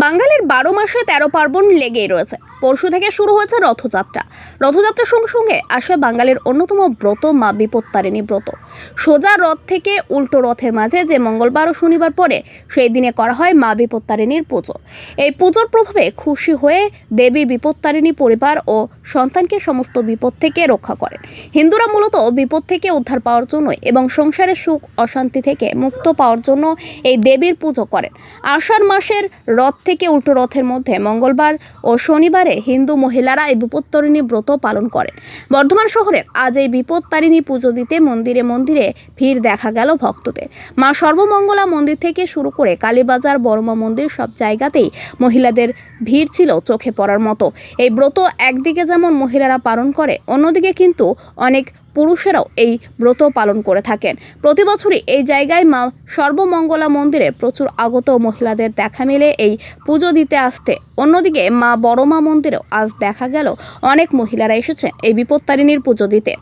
বাঙালির বারো মাসে তেরো পার্বণ লেগেই রয়েছে। পরশু থেকে শুরু হয়েছে রথযাত্রা। রথযাত্রার সঙ্গে সঙ্গে আসে বাঙালির অন্যতম ব্রত মা বিপত্তারিণী ব্রত। সোজা রথ থেকে উল্টো রথের মাঝে যে মঙ্গলবার ও শনিবার পরে সেই দিনে করা হয় মা বিপত্তারিণীর পুজো। এই পুজোর প্রভাবে খুশি হয়ে দেবী বিপত্তারিণী পরিবার ও সন্তানকে সমস্ত বিপদ থেকে রক্ষা করেন। হিন্দুরা মূলত বিপদ থেকে উদ্ধার পাওয়ার জন্য এবং সংসারের সুখ, অশান্তি থেকে মুক্ত পাওয়ার জন্য এই দেবীর পুজো করেন। আষাঢ় মাসের রথ থেকে উল্টো রথের মধ্যে মঙ্গলবার ও শনিবারে হিন্দু মহিলারা এই বিপত্তারিণী ব্রত পালন করেন। বর্ধমান শহরের আজ এই বিপত্তারিণী পুজো দিতে মন্দিরে মন্দিরে ভিড় দেখা গেল ভক্তদের। মা সর্বমঙ্গলা মন্দির থেকে শুরু করে কালীবাজার, বড়মা মন্দির সব জায়গাতেই মহিলাদের ভিড় ছিল চোখে পড়ার মতো। এই ব্রত একদিকে যেমন মহিলারা পালন করে, অন্যদিকে কিন্তু অনেক পুরুষেরাও এই ব্রত পালন করে থাকেন। প্রতি বছরই এই জায়গায় মা সর্বমঙ্গলা মন্দিরে প্রচুর আগত মহিলাদের দেখা মেলে এই পুজো দিতে আসতে। অন্যদিকে মা বড়মা মন্দিরেও আজ দেখা গেল অনেক মহিলারা এসেছে এই বিপত্তারিণীর পুজো দিতে।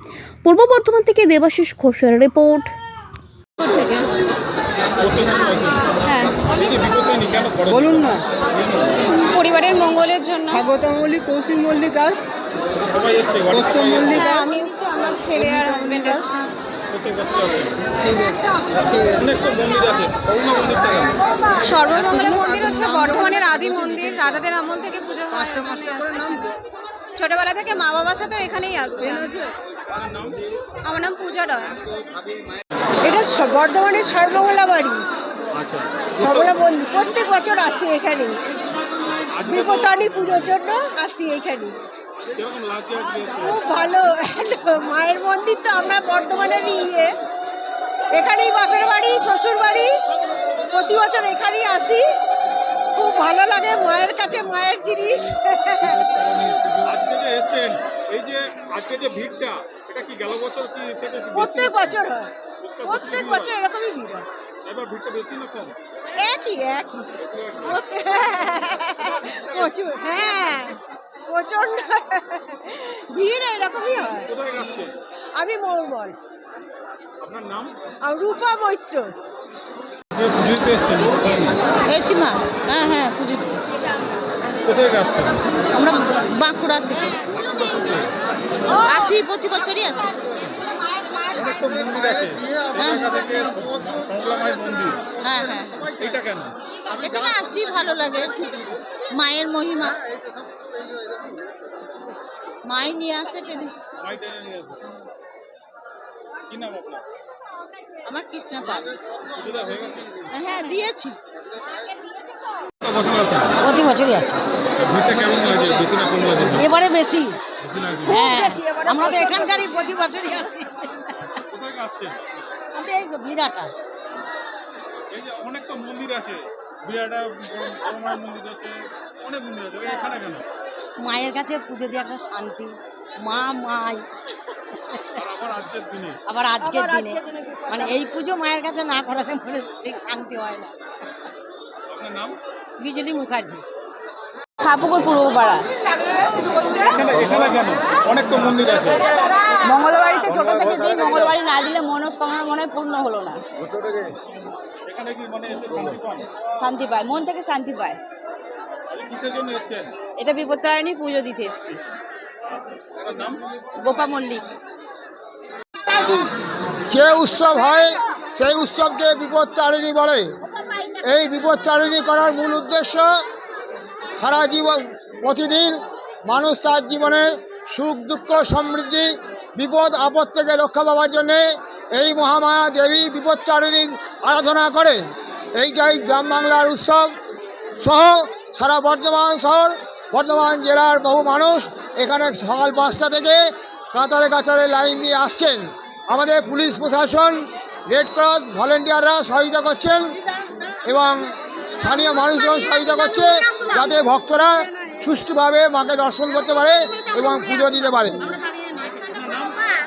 পূর্ব বর্ধমান থেকে দেবাশিস ঘোষের রিপোর্ট। থেকে হ্যাঁ। বলুন না। পরিবারের মঙ্গলের জন্য। স্বাগত মল্লিক কৌশিক মল্লিক আর মল্লিক হ্যাঁ আমি সর্বমঙ্গলা মন্দির হচ্ছে বর্ধমানের আদি মন্দির। রাজাদের আমল থেকে পুজো হয়। ছোটবেলা থেকে মা বাবার সাথে এখানেই আসবে আমার নাম পূজা রয়। এটা স- বর্ধমানের সর্বমঙ্গলা বাড়ি। সর্বমঙ্গলা মন্দির। প্রত্যেক বছর আসি এখানে। বিপত্তানি পুজোর জন্য আসি এখানে। খুব ভালো। মায়ের মন্দির তো আমরা বর্ধমানের ইয়ে এখানেই বাপের বাড়ি শ্বশুর বাড়ি। প্রতি বছর এখানেই আসি। খুব ভালো লাগে মায়ের কাছে মায়ের জিনিস। আজকে যে এসছেন এই যে আজকে যে ভিড়টা এটা কি গেল বছর কি থেকে কি বেশি? প্রত্যেক বছর হয়। প্রত্যেক বছর এরকমই ভিড় হয়। এবার ভিড়টা বেশি না কম? একই একই। প্রচুর হ্যাঁ। প্রচণ্ড ভিড় এরকমই হয়। আমি মৌরবল আপনার নাম? রূপা মৈত্র। যে পুজোতে এসছেন? এই সীমা। হ্যাঁ হ্যাঁ পুজো আমরা বাঁকুড়া থেকে। আসি প্রতি বছরই আসি হ্যাঁ। হ্যাঁ হ্যাঁ। এখানে আসি ভালো লাগে। মায়ের মহিমা। মাই নিয়ে আসে টেনে মাই টেনে নিয়ে আসবে কি নাম আপনার? আমার কৃষ্ণা পাল। হয়ে দিয়েছি। প্রতি বছরই আসে এবারে বেশি। বেশি হ্যাঁ আমরা তো এখানকারই প্রতি বছরই আসি আমরা এই বিরাটা। অনেক তো মন্দির আছে। বিরাটা মন্দির আছে অনেক মন্দির আছে। এখানে কেন? মায়ের কাছে পুজো দিয়ে একটা শান্তি। মা মাই। আবার আজকের দিনে? আবার আজকের দিনে। মানে এই পুজো মায়ের কাছে না করালে মনে ঠিক শান্তি হয় না। বিজলি মুখার্জি। ঠাকুর পূর্বপাড়া। এখানে এখানে অনেক তো মন্দির আছে। মঙ্গলবাড়িতে ছোট থেকে দিই মঙ্গলবাড়ি না দিলে মনস্কামনা মনে হয় পূর্ণ হলো না। মানে শান্তি পায় মন থেকে শান্তি পায়। এটা বিপত্তারিণী পুজো দিতে এসেছি। গোপা মল্লিক। যে উৎসব হয়, সেই উৎসবকে বিপদচারিণী বলে। এই বিপদচারিণী করার মূল উদ্দেশ্য সারা জীবন, প্রতিদিন মানুষ তার জীবনে সুখ, দুঃখ, সমৃদ্ধি, বিপদ, আপদ থেকে রক্ষা পাওয়ার জন্যে এই মহামায়া দেবী বিপদচারিণী আরাধনা করে। এইটাই গ্রাম বাংলার উৎসব সহ সারা বর্ধমান শহর বর্ধমান জেলার বহু মানুষ এখানে সকাল পাঁচটা থেকে কাতারে কাতারে লাইন দিয়ে আসছেন। আমাদের পুলিশ প্রশাসন রেড ক্রস ভলেন্টিয়াররা সহযোগিতা করছেন এবং স্থানীয় মানুষজন সহযোগিতা করছে যাতে ভক্তরা সুষ্ঠুভাবে মাকে দর্শন করতে পারে এবং পুজো দিতে পারে।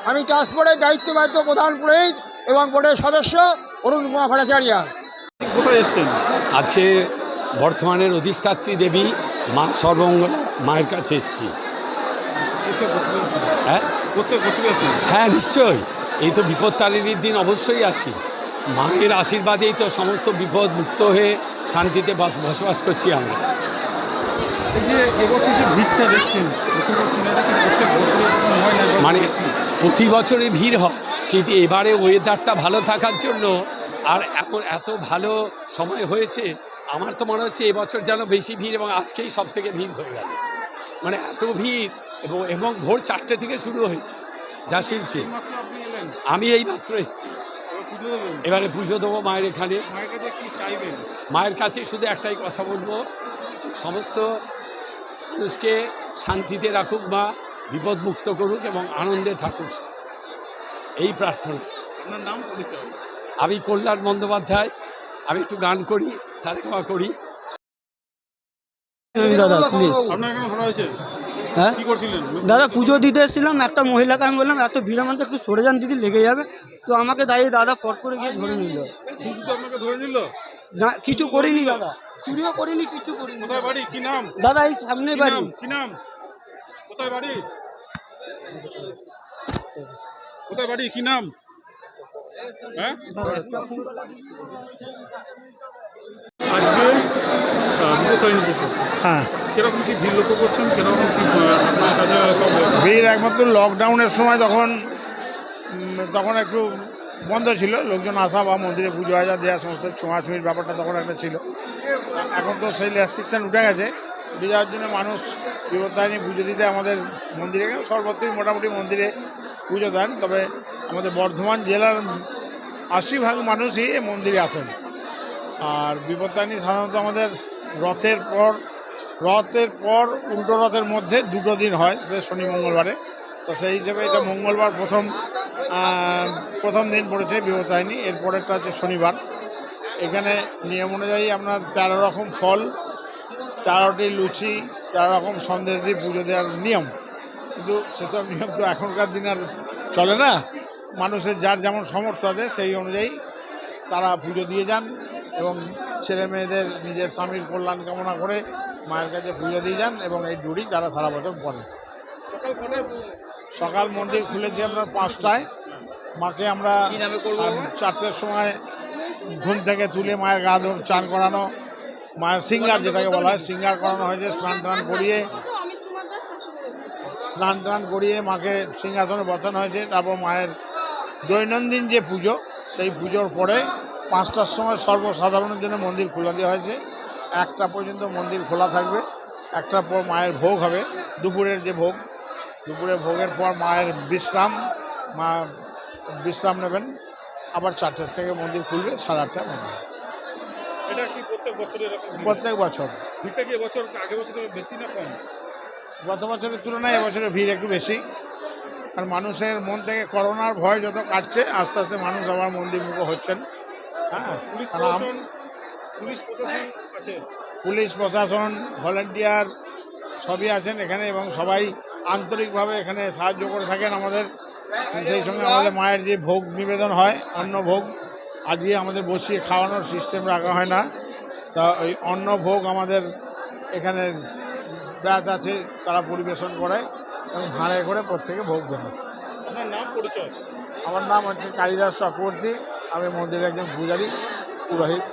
আমি ট্রান্সপোর্টের দায়িত্বপ্রাপ্ত প্রধান পুরোহিত এবং বোর্ডের সদস্য অরুণ কুমার ভট্টাচার্য। কোথায় এসেছেন? আজকে বর্ধমানের অধিষ্ঠাত্রী দেবী মা সর্বমঙ্গল মায়ের কাছে এসেছি। হ্যাঁ? আছেন হ্যাঁ নিশ্চয়ই। এই তো বিপত্তারিণীর দিন অবশ্যই আসি। মায়ের আশীর্বাদেই তো সমস্ত বিপদ মুক্ত হয়ে শান্তিতে বাস বসবাস করছি আমরা। মানে প্রতি বছরে ভিড় হয়। কিন্তু এবারে ওয়েদারটা ভালো থাকার জন্য আর এখন এত ভালো সময় হয়েছে, আমার তো মনে হচ্ছে এবছর যেন বেশি ভিড় এবং আজকেই সব থেকে ভিড় হয়ে গেল। মানে এত ভিড় এবং এবং ভোর চারটে থেকে শুরু হয়েছে। যা শুনছি। আমি এই মাত্র এসেছি। এবার পুজো দেবো মায়ের এখানে। মায়ের কাছে শুধু একটাই কথা বলব যে সমস্ত মানুষকে শান্তিতে রাখুক মা, বিপদমুক্ত করুক এবং আনন্দে থাকুক এই প্রার্থনা। আপনার নাম পরিচয়। আমি কল্যাণ বন্দ্যোপাধ্যায় আমি একটু গান করি সারেগামা করি। দাদা প্লিজ আপনার এখানে ধরা হয়েছে? হ্যাঁ? দাদা পুজো দিতে এসেছিলাম একটা মহিলাকে আমি বললাম এত ভিড়ের মধ্যে একটু সরে যান দিদি লেগে যাবে। তো আমাকে দাঁড়িয়ে দাদা পট করে গিয়ে ধরে নিল। ধরে নিল? না কিছু করিনি দাদা। চুরিও করিনি কিছু করিনি। কোথায় বাড়ি? কি নাম? দাদা এই সামনের কি বাড়ি। নাম? কি নাম? কোথায় বাড়ি? কোথায় বাড়ি? কি নাম? হ্যাঁ? আজকে হ্যাঁ। কীরকম কি ভিড় লক্ষ্য করছেন? কীরকম কি ভিড় একমাত্র লকডাউনের সময় তখন তখন একটু বন্ধ ছিল। লোকজন আসা বা মন্দিরে পুজো আজা দেওয়া সমস্ত ছোঁয়াছুঁয়ির ব্যাপারটা তখন একটা ছিল। এখন তো সেই রেস্ট্রিকশন উঠে গেছে। যাওয়ার জন্য মানুষ বিপত্তারিণী পুজো দিতে আমাদের মন্দিরে সর্বত্রই মোটামুটি মন্দিরে পুজো দেন, তবে আমাদের বর্ধমান জেলার আশি ভাগ মানুষই এ মন্দিরে আসেন। আর বিপত্তারিণী সাধারণত আমাদের রথের পর রথের পর উল্টো রথের মধ্যে দুটো দিন হয় শনি মঙ্গলবারে। তো সেই হিসেবে এটা মঙ্গলবার প্রথম প্রথম দিন পড়েছে বিপত্তারিণী, এরপরেরটা হচ্ছে শনিবার। এখানে নিয়ম অনুযায়ী আপনার তেরো রকম ফল তেরোটি লুচি তেরো রকম সন্দেশ দিয়ে পুজো দেওয়ার নিয়ম। কিন্তু সেসব নিয়ম তো এখনকার দিন আর চলে না। মানুষের যার যেমন সামর্থ্য আছে সেই অনুযায়ী তারা পুজো দিয়ে যান এবং ছেলে মেয়েদের নিজের স্বামীর কল্যাণ কামনা করে মায়ের কাছে পুজো দিয়ে যান এবং এই ডুরি তারা সারা বছর পড়েন সকাল মন্দির খুলেছি আপনার পাঁচটায়। মাকে আমরা চারটের সময় ঘুম থেকে তুলে মায়ের গা ধর চান করানো। মায়ের সিঙ্গার যেটাকে বলা হয় সিঙ্গার করানো হয়েছে স্নান টান করিয়ে স্নান টান করিয়ে মাকে সিংহাসনে বসানো হয়েছে তারপর মায়ের দৈনন্দিন যে পুজো সেই পুজোর পরে পাঁচটার সময় সর্বসাধারণের জন্য মন্দির খোলা দেওয়া হয়েছে। একটা পর্যন্ত মন্দির খোলা থাকবে একটার পর মায়ের ভোগ হবে দুপুরের যে ভোগ দুপুরে ভোগের পর মায়ের বিশ্রাম মা বিশ্রাম নেবেন। আবার চারটের থেকে মন্দির খুলবে সাড়ে আটটা মন্দির এটা কি প্রত্যেক বছর এরকম ভিড়? প্রত্যেক বছর। ভিড়টা কি এবছর আগে বছর বেশি না কম? গত বছরের তুলনায় এবছরের ভিড় একটু বেশি। আর মানুষের মন থেকে করোনার ভয় যত কাটছে আস্তে আস্তে মানুষ আবার মন্দিরমুখ হচ্ছেন। হ্যাঁ প্রশাসন পুলিশ প্রশাসন আছে? পুলিশ প্রশাসন ভলেন্টিয়ার সবই আছেন এখানে এবং সবাই আন্তরিকভাবে এখানে সাহায্য করে থাকেন আমাদের। সেই সঙ্গে আমাদের মায়ের যে ভোগ নিবেদন হয় অন্ন ভোগ আজকে আমাদের বসিয়ে খাওয়ানোর সিস্টেম রাখা হয় না। তা ওই অন্ন ভোগ আমাদের এখানে ব্যাচ আছে তারা পরিবেশন করে এবং ভাড়ে করে প্রত্যেকে ভোগ দেন আপনার নাম পরিচয়? আমার নাম হচ্ছে কালিদাস চক্রবর্তী আমি মন্দিরের একজন পূজারী পুরোহিত।